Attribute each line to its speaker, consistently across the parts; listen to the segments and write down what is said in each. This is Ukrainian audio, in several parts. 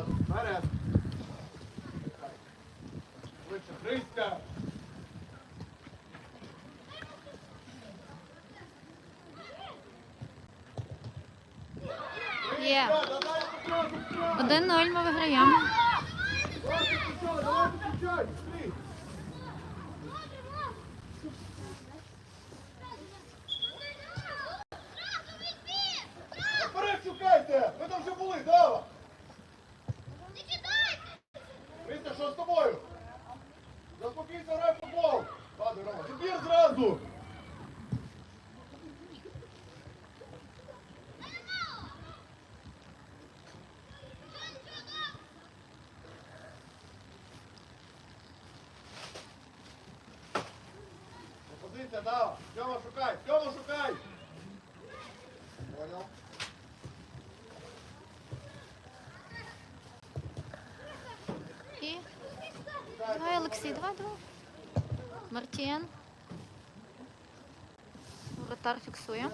Speaker 1: зразу. Вперед. Швидше, Христя.
Speaker 2: Є.
Speaker 1: Давай, давай, Петро, Петро.
Speaker 2: 1-0 ми виграємо.
Speaker 1: Давай, давай, Петро, быстрей. Наперед шукайте! Ви там вже були, Дава! Христя, що з тобою? Заспокійся, грай в футбол! Ладно, Рома, забір зразу! Позиція, Дава! Тьома, шукай! Тьома, шукай! Понял?
Speaker 2: І. Давай, Олексій, давай, давай. Мартін. Вратар фіксує.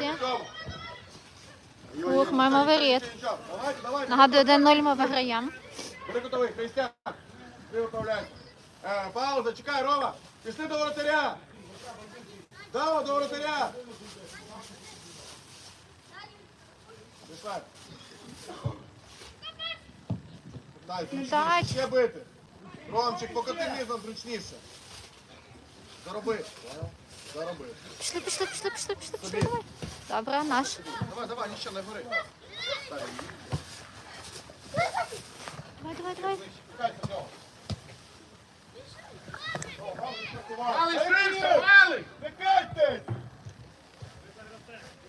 Speaker 1: Я
Speaker 2: Ух, маємо
Speaker 1: давайте.
Speaker 2: Нагадую, 1-0 ми виграємо.
Speaker 1: Бери готовий, Христян. Ти управляй. Е, пауза, чекай, Рома. Пішли до воротаря. Дава до воротаря. Пішла. Дай, зручніше,
Speaker 2: дай.
Speaker 1: ще бити. Ромчик, покоти низом зручніше. Зароби. Зароби.
Speaker 2: Пішли, пішли, пішли, пішли, пішли, пішли.
Speaker 1: Собі.
Speaker 2: Давай. Добре, наш.
Speaker 1: Давай, давай, нічого не гори.
Speaker 2: Давай, давай, давай.
Speaker 1: Чекайте, Рома.
Speaker 3: Мали швидше, мали!
Speaker 1: Не кайтесь!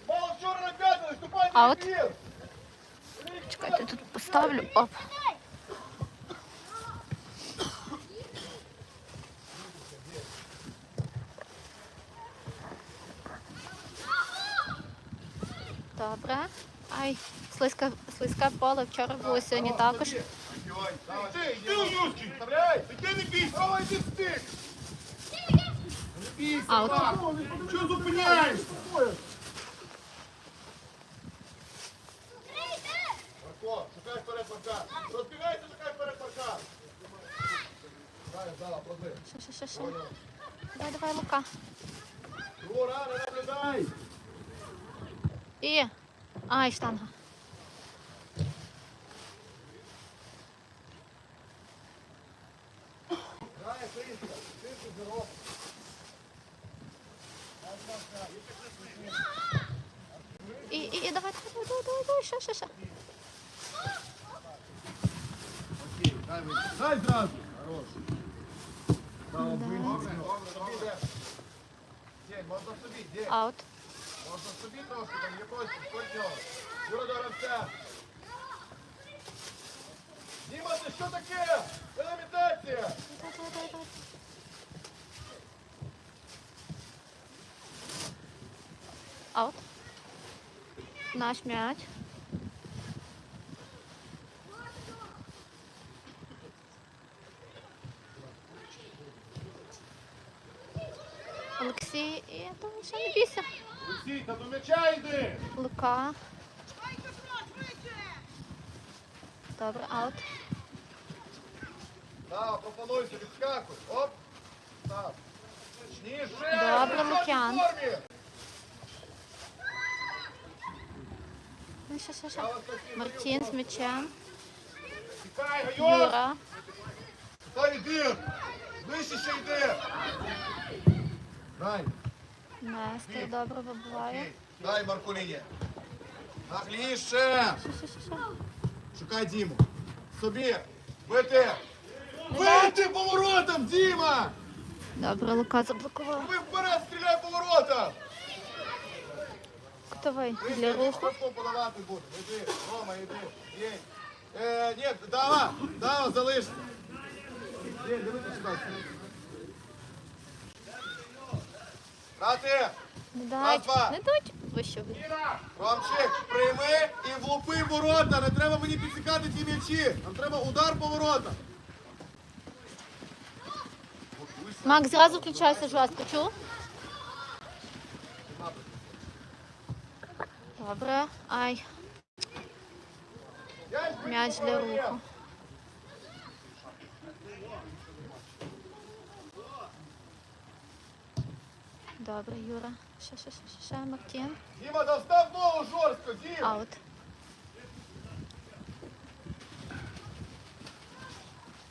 Speaker 1: Мало вчора нап'ятили, ступайте в ефір!
Speaker 2: Чекайте, тут поставлю. Оп. Добре. Ай, слизька, слизьке поле вчора було сьогодні також. Аут.
Speaker 3: пап! Що зупиняєш?
Speaker 1: Марко, шукай вперед Марка! Розбігайся, шукай вперед Марка! Дай, дала, проби.
Speaker 2: Ще, ще, ще, ще. Давай, давай, Лука.
Speaker 1: Ура!
Speaker 2: І. Ай, штанга. І, і, і давай, давай, давай, давай, давай, ще, ще, ще.
Speaker 1: Дай, дай зразу! Хорош.
Speaker 2: Аут.
Speaker 1: Можна собі трошки, там якогось спортнього. Юра до гравця. Діма, це що таке? Це імітація.
Speaker 2: Давай, давай, давай, давай. Аут. Наш м'яч. Олексій, і там ще не бійся.
Speaker 1: Олексій, та до м'яча йди.
Speaker 2: Лука. Добре, аут.
Speaker 1: Да, пропонуйся, відскакуй. Оп. Так. Точніше.
Speaker 2: Добре, Лук'ян. Ну, ще, ще, ще. Мартін з м'ячем.
Speaker 1: Тікай, Гайо.
Speaker 2: Юра.
Speaker 1: Та йди. Вище ще йди. Дай.
Speaker 2: Нестор добре вибиває.
Speaker 1: Дай Маркуліні. Нагліше. Шукай Діму. Собі. Бити. Бити поворотом, Діма!
Speaker 2: Добре, Лука заблокував.
Speaker 1: Ви вперед стріляй поворотом!
Speaker 2: Кутовий для руху.
Speaker 1: подавати будемо. Іди, Рома, іди. Є. Е, ні, Дава, Дава, залиш. Є, дивися
Speaker 2: Не дай.
Speaker 1: два.
Speaker 2: Не дуть. Вище.
Speaker 1: Ромчик, прийми і влупи ворота. Не треба мені підсікати ті м'ячі. Нам треба удар по воротам.
Speaker 2: Макс, зразу включайся жорстко, чув? Добре. Ай, м'яч для руху. Добре, Юра. Ще, ще, ще, ще, ще, Мартін.
Speaker 1: Діма, достав ногу жорстко, Діма.
Speaker 2: Аут.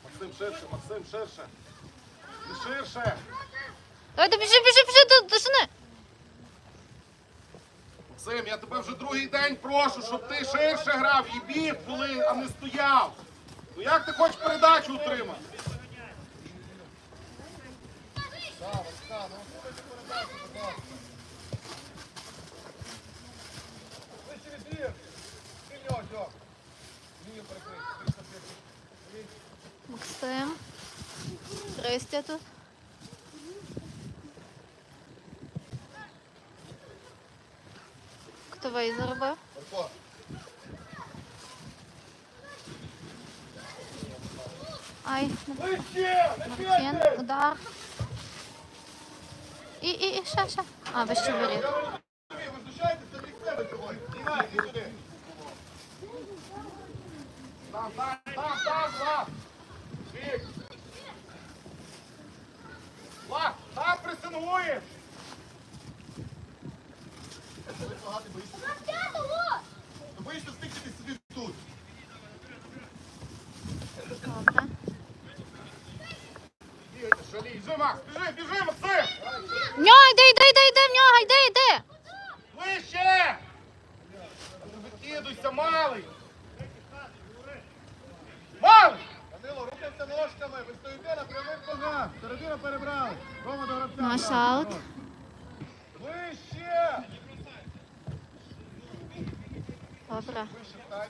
Speaker 3: Максим, ширше, Максим, ширше. Ти ширше.
Speaker 2: Давайте біжи, біжи, біжи до, до жени.
Speaker 3: Максим, я тебе вже другий день прошу, щоб ти ширше грав і біг, коли, а не стояв. Ну як ти хочеш передачу отримати?
Speaker 1: Сава, Сава,
Speaker 2: Максим. Христя тут. Хто вей заробив? Ай,
Speaker 1: Вище!
Speaker 2: Удар. І, і, і, ще, ще. А, ви ще воріт.
Speaker 1: Я не ви знущаєтесь самі з себе сьогодні. Знімай, іди сюди.
Speaker 3: Там, пресингуєш.
Speaker 1: Ви боїшся. Ну боїшся стикнути собі тут.
Speaker 2: Добре.
Speaker 3: Біжи, Макс, біжи, біжи, Максим.
Speaker 2: В нього йди, йди, йди, йди, в нього, йди, йди.
Speaker 3: Вище! Викидуйся, малий! Малий!
Speaker 1: Данило, рухайся ножками, ви стоїте на прямих ногах. Середина перебрали. Рома до гравця.
Speaker 2: Наш аут.
Speaker 1: Вище!
Speaker 2: Добре.
Speaker 1: Вище встань.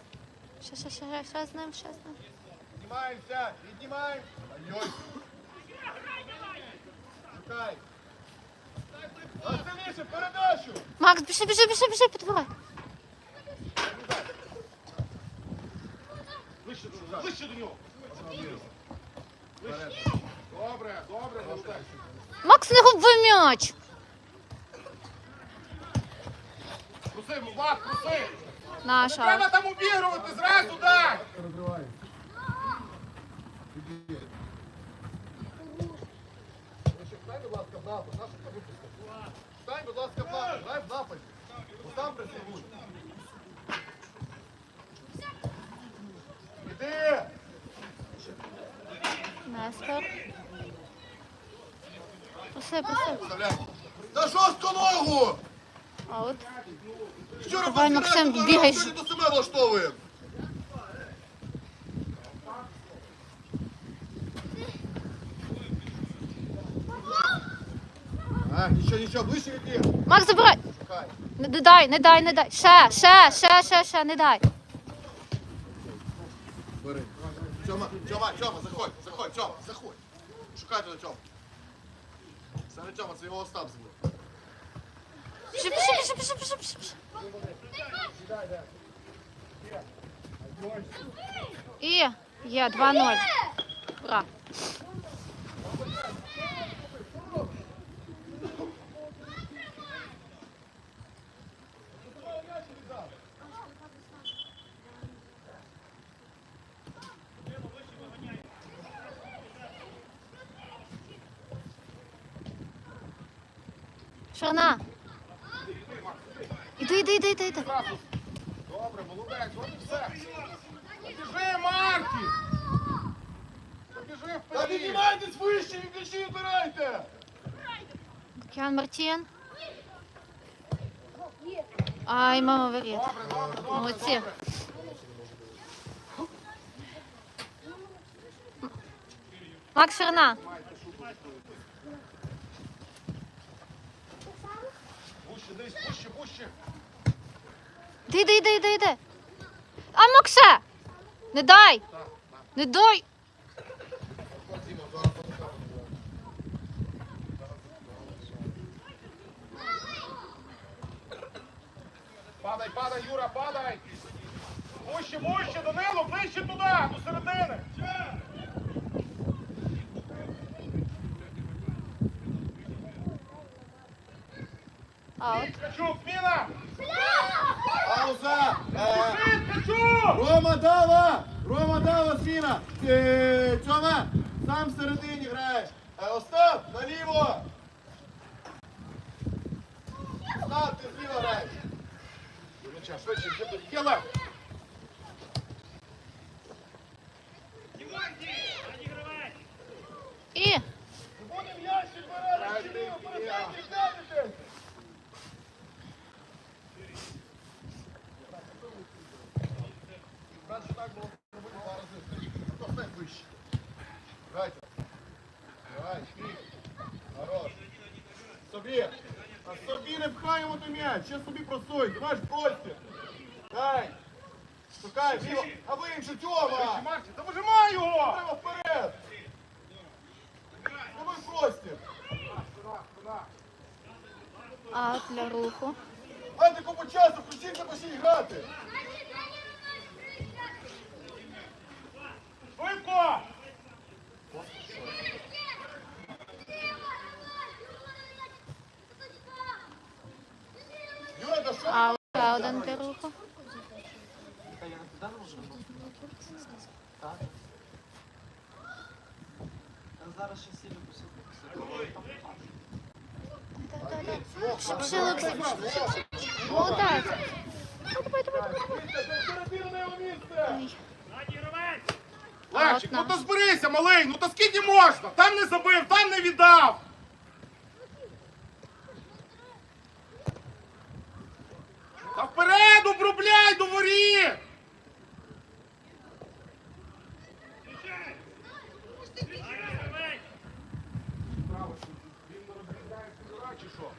Speaker 2: Ще, ще, ще, ще з ним, ще з ним.
Speaker 1: Піднімаємося, піднімаємося.
Speaker 2: Макс, біжи, біжи, біжи, біжи, підбирай.
Speaker 3: Вище, до- вище до нього! Вище. Добре, добре, молодець.
Speaker 2: Макс, не губи м'яч.
Speaker 3: Проси, Влад, проси!
Speaker 2: Наш
Speaker 3: Не треба там обігрувати, зразу дай!
Speaker 1: Розривай. Встань, будь ласка, в напад. Наша це випустка. Встань, будь ласка, в напад. Дай в напад. Бо сам присягуй. Іди!
Speaker 2: Нестор. Проси, проси.
Speaker 1: На жорстку ногу!
Speaker 2: Аут.
Speaker 1: Вчора
Speaker 2: Давай,
Speaker 1: посередку
Speaker 2: Максим, бігай.
Speaker 1: До себе влаштовуємо. А, нічого, нічого, ближче від них.
Speaker 2: Макс, забирай. Не дай, не дай, не дай. Ще, ще, ще, ще, ще, не дай.
Speaker 1: Бери. Тьома, Тьома, Тьома, заходь, заходь, Тьома, заходь. на цьому. Саме Тьома, це його Остап збив.
Speaker 2: Пиши, пиши, пиши, пиши, пиши, пиши. І є 2-0. Ура. Шарна. Іди,
Speaker 3: Зразу. Добре, молодець, от і все. Біжи, Марки! Біжи
Speaker 1: Та
Speaker 3: вперед!
Speaker 1: піднімайтесь вище, і м'ячі вбирайте!
Speaker 2: Кіан Мартін. Ай, мама воріт.
Speaker 3: Добре, добре, добре,
Speaker 2: Молодці.
Speaker 3: добре.
Speaker 2: Макс Шарна.
Speaker 3: Пуще, десь, пуще, пуще.
Speaker 2: Ти йди, йди, йди, йди. А ну, Максе! Не дай! Не дай!
Speaker 3: Падай, падай, Юра, падай! Вище, вище, Данило, ближче туди, до середини!
Speaker 2: Аут.
Speaker 3: Качук, міна!
Speaker 1: Пауза! Е! Рома дава! Рома дава, Сіна! Е, Тьома, сам всередині граєш. Е, Остап, наліво! Остап, ти зліва граєш.
Speaker 3: Швидше, швидше, йди до Єла!
Speaker 2: І
Speaker 1: Будем ящик беремо, чиліво, перестаньте ждати. Краще так було зробити два рази. Хто стань вище. Грайте. Давай, шкріп. Хорош. Собі. А собі не пхаємо той м'яч. Ще собі просуй. Ти маєш простір. Дай. Шукай, ліво. А ви інше Тьома.
Speaker 3: Та вижимай його!
Speaker 1: Треба вперед. Давай простір.
Speaker 2: аут для руху.
Speaker 1: Дайте купу часу, включіться, почніть грати.
Speaker 3: Швидко!
Speaker 1: Юра, що?
Speaker 2: Аут. Ще один руху.
Speaker 4: Зараз ще випустять.
Speaker 2: Шипши, Молодець. Давай, давай, давай.
Speaker 3: Левчик, ну то зберися, малий, ну то скільки можна? Там не забив, там не віддав. Та вперед обробляй до воріт! Право, що він не розглядає фігура, чи що?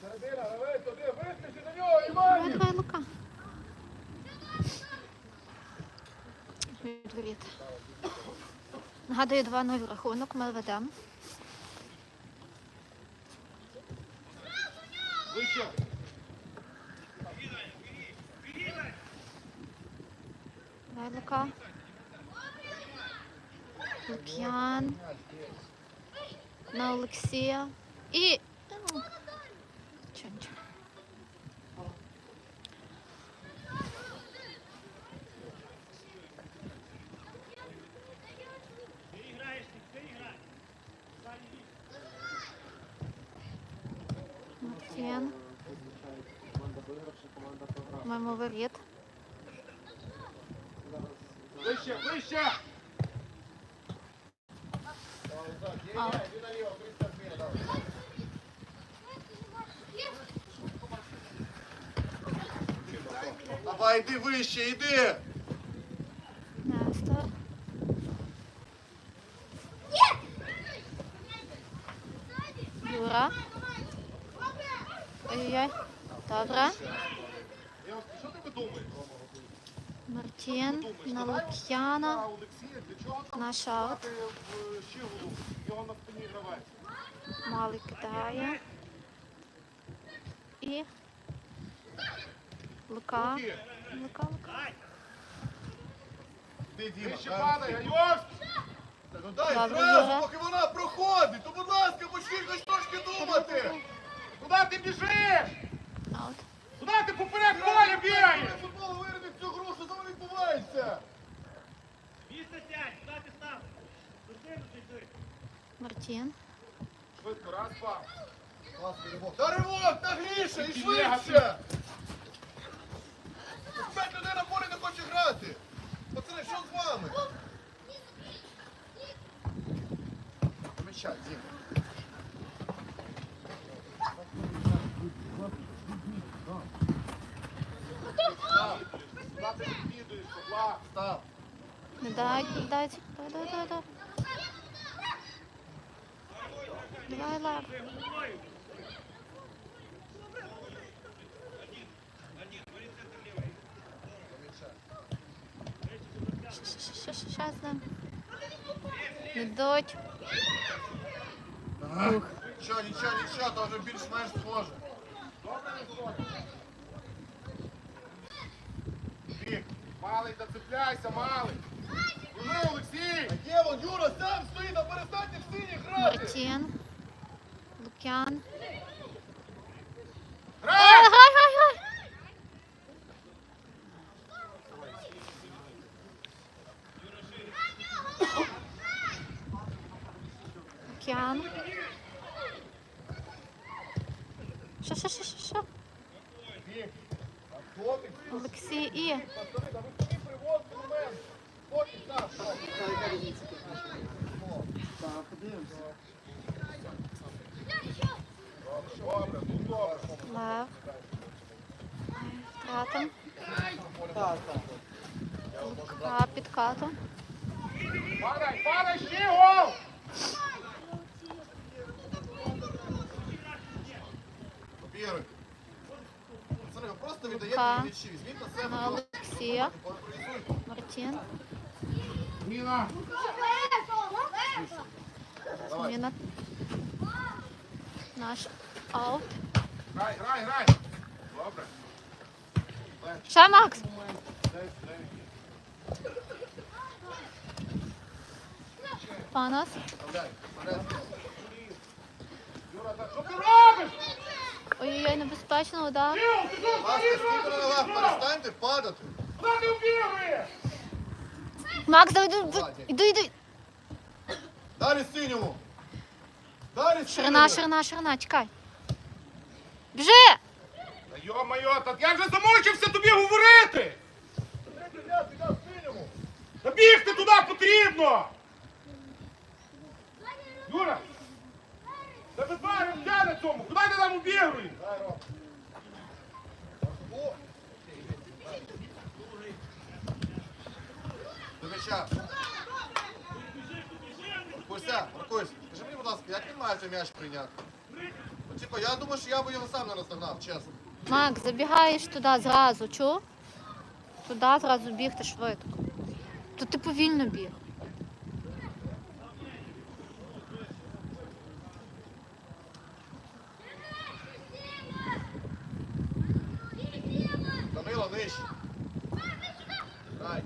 Speaker 1: Середина, давай туди, вискочи на нього,
Speaker 2: Давай,
Speaker 1: Іванів.
Speaker 2: давай, Лука. Відворіт. Нагадую, 2-0 рахунок, ми ведемо. Лука. Лук'ян. На Олексія. І. ну, Чого, нічого. Мартін.
Speaker 4: Команда вигравши,
Speaker 2: Маємо воріт.
Speaker 3: Вище, вище!
Speaker 1: Давай, йди вище, йди.
Speaker 2: Нестор. Юра. Ой-ой-ой. Добре.
Speaker 3: Я ось, що ти думаєш?
Speaker 2: Мартін на Лук'яна. Наш аут. Малий кидає. І. Лука. Лука, Лука.
Speaker 3: Вище
Speaker 1: дай.
Speaker 3: падай,
Speaker 1: Ну дай зразу, поки вона проходить, то будь ласка, почніть хоч трошки думати.
Speaker 3: Куди ти біжиш? Куди ти поперед поля бігаєш?
Speaker 1: Футбол вирве цю гру, що там відбувається?
Speaker 2: Мартін.
Speaker 3: Швидко, раз, два.
Speaker 1: Ласка, ривок. Та ривок, та гріше, і швидше. П'ять людей на полі не хоче грати. Пацани, що з вами? Помічай, Діма.
Speaker 3: Куди ти відвідуєш, Павла?
Speaker 1: Став.
Speaker 2: Не дай, не дай. Давай, давай, давай, давай. Давай, Лев. Що, що, що з ним? Не дуть.
Speaker 1: Нічого, нічого, нічого, то вже більш-менш схоже.
Speaker 3: Добре не сходиш?
Speaker 1: Бік.
Speaker 3: Малий, зацепляйся, малий. Данило, Олексій!
Speaker 1: Є Юра, сам стоїть, а перестаньте в сині грати!
Speaker 2: Мартін. Лук'ян.
Speaker 3: Грай!
Speaker 2: Грай, грай, грай, грай. Лук'ян. Що, що, що, що, що?
Speaker 1: Біг. А хто ти?
Speaker 2: Олексій і.
Speaker 1: Пацани, та ви самі приводите на мене. Поки, так, що?
Speaker 4: Та яка різниця, як наш Так, подивимося.
Speaker 1: Добре, ну добре.
Speaker 2: Лев. Втратом.
Speaker 4: Так, так.
Speaker 2: Лука під катом.
Speaker 3: Падай, падай, ще гол!
Speaker 1: Пацани, ви просто віддаєте
Speaker 2: Лука.
Speaker 1: м'ячі. Візьміть на себе.
Speaker 2: Олексія. Мартін.
Speaker 3: Міна!
Speaker 1: Давай.
Speaker 2: Зміна. Наш аут.
Speaker 3: Грай, грай, грай! Добре.
Speaker 2: Ще Макс. Панас.
Speaker 1: Вставляй.
Speaker 3: Юра, та що ти робиш?
Speaker 2: Ой-ой-ой, небезпечно
Speaker 1: Будь ласка, стійте на ногах, перестаньте падати.
Speaker 2: Макс, давай, іду, іду, іду.
Speaker 1: Далі синьому. Далі
Speaker 2: Ширина,
Speaker 1: синьому.
Speaker 2: ширина, ширина, чекай. Біжи!
Speaker 3: Та йо-моє, та я вже замучився тобі говорити! Та бігти туди потрібно! Юра! Тебе два гравця на цьому! Куди ти там убігли?
Speaker 1: Дай, До м'яча. Костя, Маркусь, скажи мені, будь ласка, як він має цей м'яч прийняти? Ну, типа, я думаю, що я би його сам не наздогнав, чесно.
Speaker 2: Макс, забігаєш туди зразу, чув? Туди зразу бігти швидко. То ти повільно біг.
Speaker 1: Данило, нижче. Дай.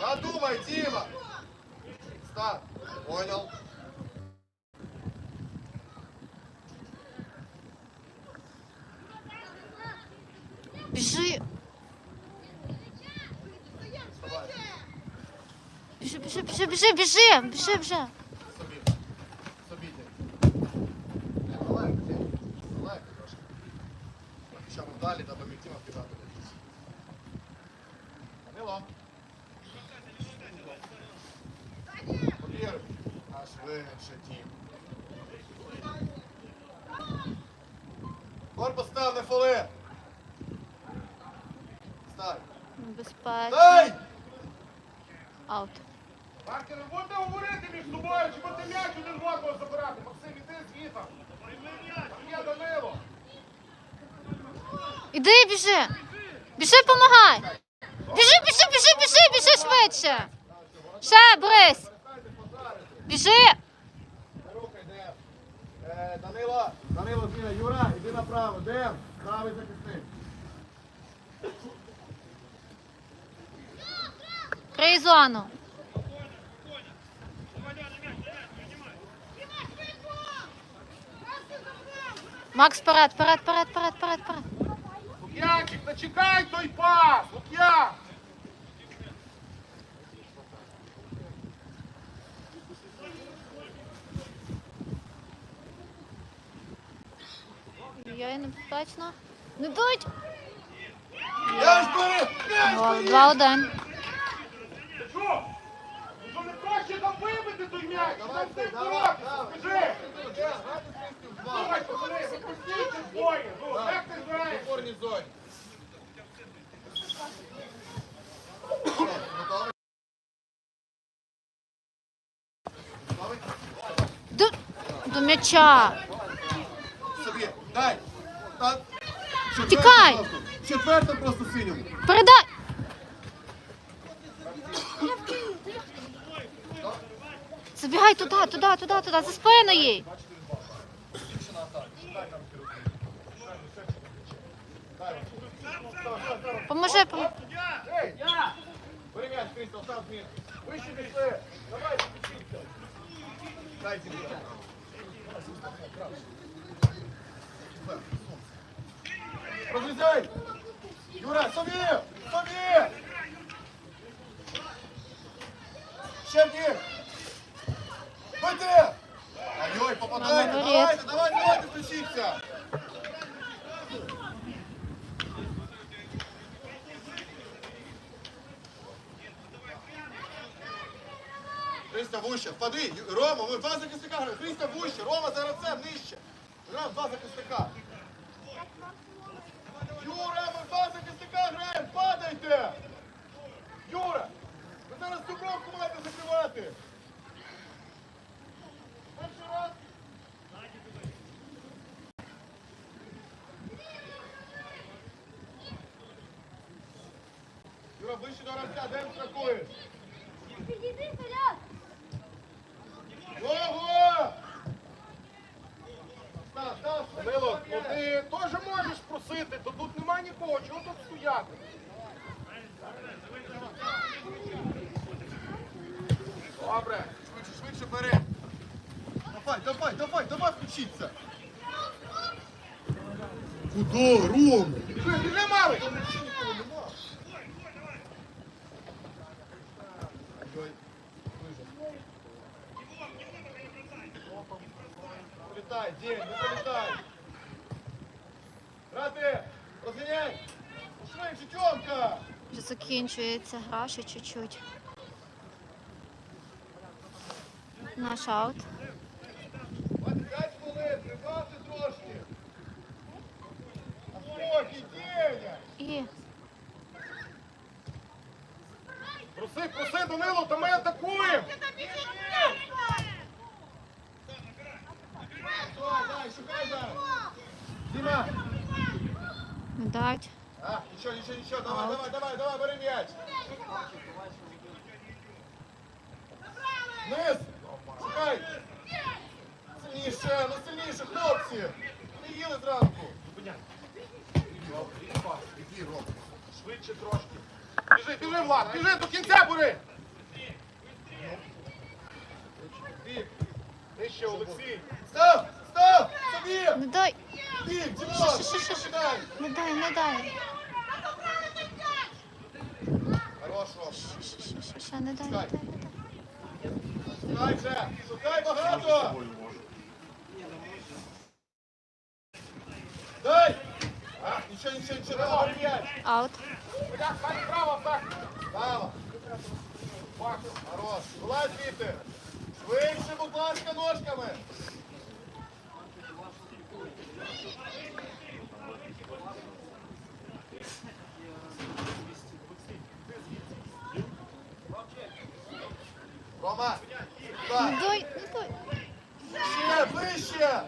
Speaker 1: Надумай, Дима! Старт. Понял.
Speaker 2: Біжи!
Speaker 1: Вставай.
Speaker 2: Біжи, біжи, біжи, біжи, біжи, біжи вже.
Speaker 1: Собі. Собі йди. Давай, йди. Давай, трошки. Хоча ми далі треба Міктіма вкидати. Данило. Повір. Аж вище тім. Корпус став, не фоли. Став.
Speaker 2: Небезпечно.
Speaker 1: Дай!
Speaker 2: Аут.
Speaker 3: Маркер, будете говорити між собою, чи будете м'яч один в одного забирати? Максим, іди звідти. Там є Данило.
Speaker 2: Іди, біжи. Біжи, помагай. Біжи, біжи, біжи, біжи, біжи швидше. Ще, Брись. Біжи.
Speaker 1: Е, Данило, зміна. Юра, іди направо. Дем, правий захисник.
Speaker 2: Крий зону. Макс, вперед, вперед, вперед, вперед, вперед, вперед.
Speaker 3: Лук'янчик, та чекай той пас! Лук'ян!
Speaker 2: Я небезпечно. Не дуть.
Speaker 1: Я ж бери!
Speaker 2: Гол, 2-1.
Speaker 3: Ти що? Ну що не проще там вибити той м'яч?
Speaker 1: Давай,
Speaker 3: Там ти
Speaker 1: давай,
Speaker 3: боротися,
Speaker 1: давай.
Speaker 3: скажи!
Speaker 1: Дем, грайте свистів два.
Speaker 3: Давай, пацани, запустіть двоє! Ну, як ти
Speaker 1: В
Speaker 3: граєш?
Speaker 1: опорній зоні. Готовий? Готовий?
Speaker 2: До, до м'яча.
Speaker 1: Собі, дай. Та- Четверта
Speaker 2: Тікай!
Speaker 1: просто. Четверта просто синьому.
Speaker 2: Передай. Забігай туди, туди, туди, туди, за спину їй. Поможи, пом...
Speaker 1: Ей! Бери м'яч, Крістал, став змін. Вище пішли. Давайте, пішіться. Дайте мені. Розрізай! Юра, собі! Собі! Ще вдір! Бити! Ай-ой, попадайте!
Speaker 2: Молодець.
Speaker 1: Давайте, давайте, давайте, включіться! Христя вище, впади, Рома, ви два захисника граємо. Христя вище, Рома зараз це нижче. Граємо два захисника. Юра, ми два захисника граємо, падайте! Юра, ви зараз цю бровку маєте закривати. Перший раз. Юра, вище до гравця, де він страхуєш? Ого! Став, став,
Speaker 3: Данило, ну ти теж можеш просити, то тут нема нікого, чого тут стояти? Добре.
Speaker 1: Швидше, швидше бери. Давай, давай, давай, давай включіться. Куди, Ром?
Speaker 3: Біжи, не малий!
Speaker 1: Там ще нікого нема. Ой, вижив. Пролітай, день, не пролітай. Брати, розганяй. Швидше, Тьомка.
Speaker 2: Вже закінчується гра ще чуть-чуть. Наш аут.
Speaker 1: 25 хвилин, прибавте трошки. А спокій, Деня.
Speaker 2: І
Speaker 3: Проси, проси, Данило, то ми атакуємо
Speaker 1: шукай зараз. Діма.
Speaker 2: не дать.
Speaker 1: А, нічого, нічого, нічого, давай, давай, давай, давай, бери м'яч. Низ, шукай. Сильніше, ну сильніше, хлопці. Не їли зранку.
Speaker 3: Швидше трошки. Біжи, біжи, Влад, біжи, до кінця бери!
Speaker 1: Бік.
Speaker 3: Нижче, Олексій.
Speaker 1: Став, став, собі.
Speaker 2: Не дай,
Speaker 1: Бік, Дімон, починай.
Speaker 2: не дай, не дай.
Speaker 1: Хорош, Ром.
Speaker 2: Ще, ще, ще, ще, не дай, не дай, не дай.
Speaker 1: Шукай вже, шукай багато. Дай. А, нічого, нічого, нічого, давай, бери м'яч.
Speaker 2: Аут.
Speaker 3: Бля, стань право, так.
Speaker 1: Право. Хорош. Вилазь звідти. Швидше, будь ласка, ножками. Рома,
Speaker 2: дай.
Speaker 1: ще, ближче.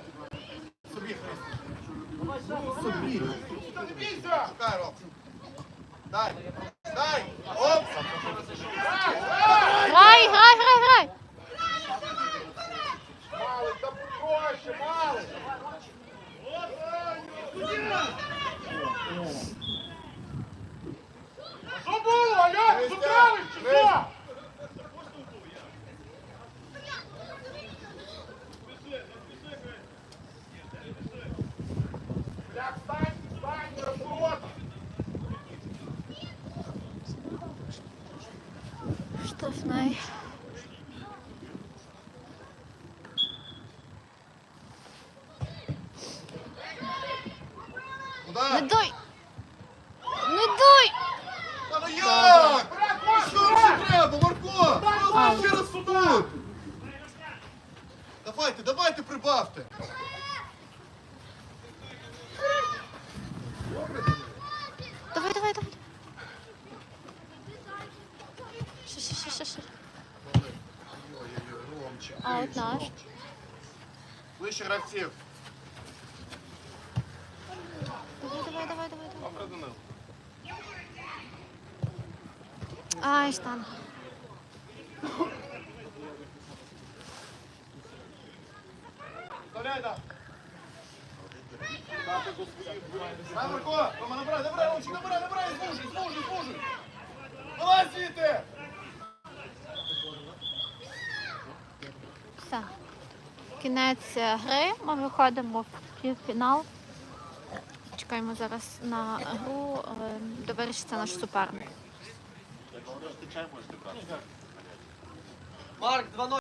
Speaker 1: Собі, Христо. Собі.
Speaker 3: Не бійся!
Speaker 1: Шукай, Ром. Дай, дай. Оп.
Speaker 2: Грай, грай, грай, грай.
Speaker 3: Малий, та проще, малий! Що було, Альон? Зубравиш чи що? Бля, встань, встань, розворот!
Speaker 2: Штрафний. Не
Speaker 1: Куда?
Speaker 2: дай. Не дай.
Speaker 1: Та ну як?
Speaker 3: Вперед, Маш,
Speaker 1: Що ще
Speaker 3: вперед!
Speaker 1: треба, Марко?
Speaker 2: Ау.
Speaker 1: Ще раз сюди. Давайте, давайте прибавте.
Speaker 2: Давай, давай, давай. Ще, ще, ще, ще, ще. Аут
Speaker 1: ближче,
Speaker 2: наш.
Speaker 1: Ближче гравців.
Speaker 2: Давай, давай, давай, давай.
Speaker 3: Добре, Данило.
Speaker 2: Ай, штанга.
Speaker 1: Вставляй
Speaker 3: воріт.
Speaker 1: Давай, Марко, Рома, набирай, набирай, Ромчик, набирай, набирай, звужуй, звужуй, звужуй. Давай звідти.
Speaker 2: Кінець е, гри. Ми виходимо в півфінал. Чекаємо зараз на гру, довершиться наш суперник.
Speaker 4: Марк, 2-0.